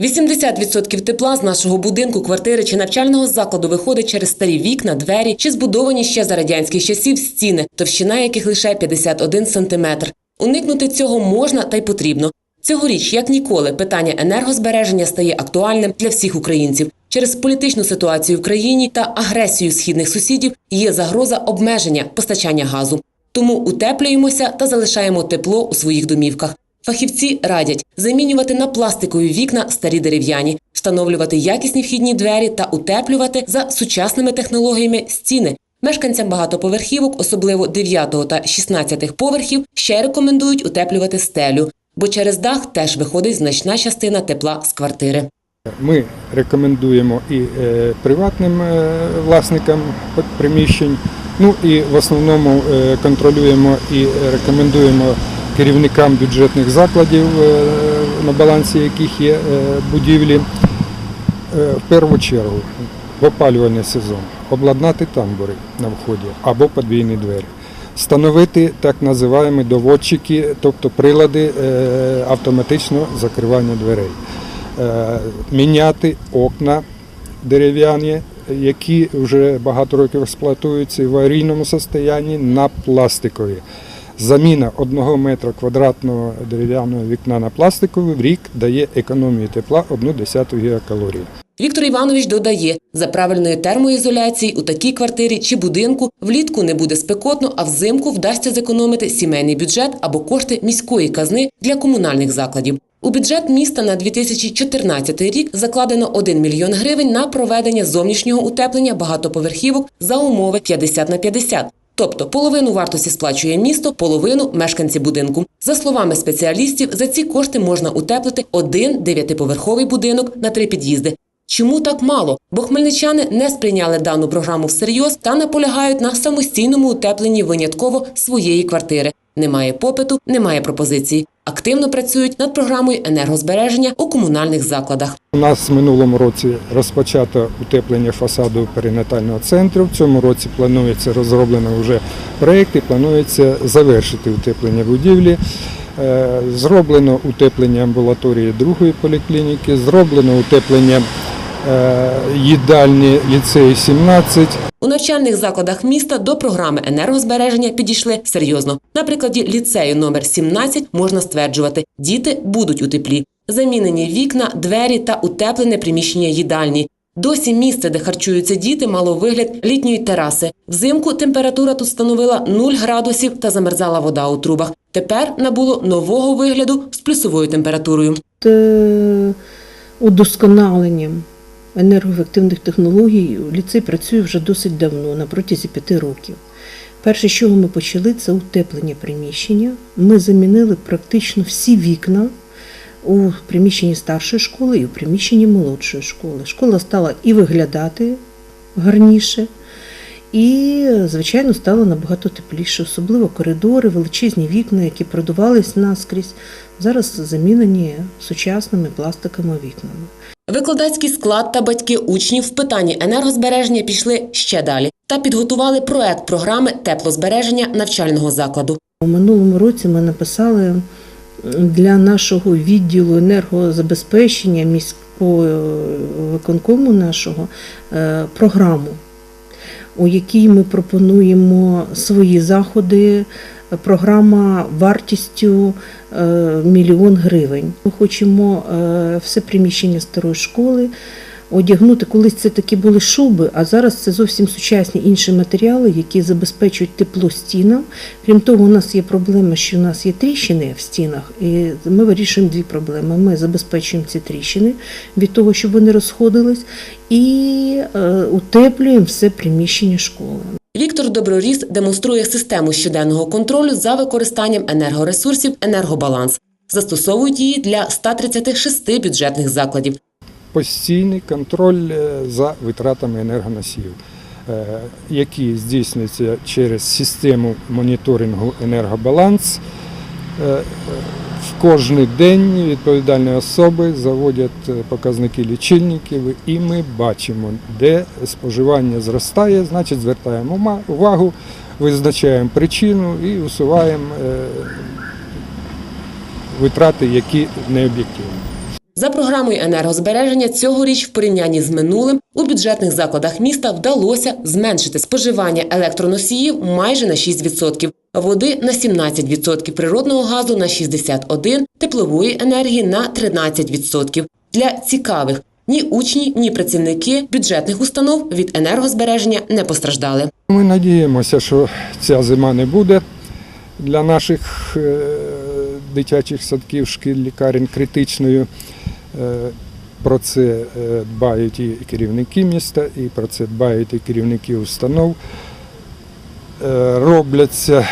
80% тепла з нашого будинку, квартири чи навчального закладу виходить через старі вікна, двері чи збудовані ще за радянських часів стіни, товщина яких лише 51 сантиметр. Уникнути цього можна та й потрібно. Цьогоріч, як ніколи, питання енергозбереження стає актуальним для всіх українців. Через політичну ситуацію в країні та агресію східних сусідів є загроза обмеження постачання газу. Тому утеплюємося та залишаємо тепло у своїх домівках. Фахівці радять замінювати на пластикові вікна старі дерев'яні, встановлювати якісні вхідні двері та утеплювати за сучасними технологіями стіни. Мешканцям багатоповерхівок, особливо 9 та 16 поверхів, ще рекомендують утеплювати стелю, бо через дах теж виходить значна частина тепла з квартири. Ми рекомендуємо і е, приватним е, власникам приміщень, ну і в основному е, контролюємо і рекомендуємо керівникам бюджетних закладів, е, на балансі яких є е, будівлі, е, в першу чергу в опалювальний сезон обладнати тамбури на вході або подвійні двері. Встановити так називаємо доводчики, тобто прилади автоматичного закривання дверей. Міняти окна дерев'яні, які вже багато років експлуатуються в аварійному стані на пластикові. Заміна одного метра квадратного дерев'яного вікна на пластиковий в рік дає економію тепла 1,1 гігакалорії. Віктор Іванович додає, за правильної термоізоляції у такій квартирі чи будинку влітку не буде спекотно, а взимку вдасться зекономити сімейний бюджет або кошти міської казни для комунальних закладів. У бюджет міста на 2014 рік закладено 1 мільйон гривень на проведення зовнішнього утеплення багатоповерхівок за умови 50 на 50. Тобто половину вартості сплачує місто, половину мешканці будинку. За словами спеціалістів, за ці кошти можна утеплити один дев'ятиповерховий будинок на три під'їзди. Чому так мало? Бо хмельничани не сприйняли дану програму всерйоз та наполягають на самостійному утепленні винятково своєї квартири. Немає попиту, немає пропозиції. Активно працюють над програмою енергозбереження у комунальних закладах. У нас в минулому році розпочато утеплення фасаду перинатального центру. В цьому році планується розроблено вже проєкт і планується завершити утеплення будівлі. Е, Зроблено утеплення амбулаторії другої поліклініки, зроблено утеплення е, їдальні ліцею 17. У навчальних закладах міста до програми енергозбереження підійшли серйозно. На прикладі ліцею номер 17 можна стверджувати, діти будуть у теплі. Замінені вікна, двері та утеплене приміщення їдальні. Досі місце, де харчуються діти, мало вигляд літньої тераси. Взимку температура тут становила 0 градусів та замерзала вода у трубах. Тепер набуло нового вигляду з плюсовою температурою. Е, удосконаленням енергоефективних технологій ліцей працює вже досить давно, на протязі п'яти років. Перше, з чого ми почали, це утеплення приміщення. Ми замінили практично всі вікна у приміщенні старшої школи і у приміщенні молодшої школи. Школа стала і виглядати гарніше, і, звичайно, стало набагато тепліше, особливо коридори, величезні вікна, які продувались наскрізь, зараз замінені сучасними пластиковими вікнами. Викладацький склад та батьки учнів в питанні енергозбереження пішли ще далі та підготували проект програми теплозбереження навчального закладу. У минулому році ми написали для нашого відділу енергозабезпечення міського виконкому нашого е, програму, у якій ми пропонуємо свої заходи. Програма вартістю е, мільйон гривень. Ми хочемо е, все приміщення старої школи одягнути. Колись це такі були шуби, а зараз це зовсім сучасні інші матеріали, які забезпечують тепло стінам. Крім того, у нас є проблема, що у нас є тріщини в стінах, і ми вирішуємо дві проблеми. Ми забезпечуємо ці тріщини від того, щоб вони розходились, і е, утеплюємо все приміщення школи. Віктор Доброріс демонструє систему щоденного контролю за використанням енергоресурсів енергобаланс. Застосовують її для 136 бюджетних закладів. Постійний контроль е, за витратами енергоносіїв, е, які здійснюються через систему моніторингу енергобаланс. Е, В кожний день відповідальні особи заводять показники лічильників, і ми бачимо, де споживання зростає, значить звертаємо увагу, визначаємо причину і усуваємо витрати, які не об'єктивні. За програмою енергозбереження цьогоріч в порівнянні з минулим у бюджетних закладах міста вдалося зменшити споживання електроносіїв майже на 6%, води на 17%, природного газу на 61%, теплової енергії на 13%. Для цікавих ні учні, ні працівники бюджетних установ від енергозбереження не постраждали. Ми надіємося, що ця зима не буде для наших е, дитячих садків, шкіл, лікарень критичною. Е, Про це е, дбають і керівники міста, і про це дбають і керівники установ. Е, Робляться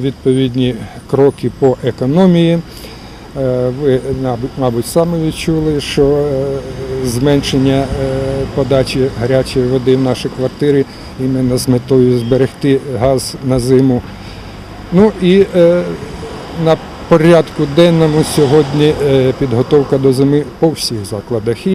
відповідні кроки по економії. Ви, мабуть, самі відчули, що зменшення подачі гарячої води в наші квартири іменно з метою зберегти газ на зиму. Ну і на порядку денному сьогодні е, підготовка до зими по всіх закладах.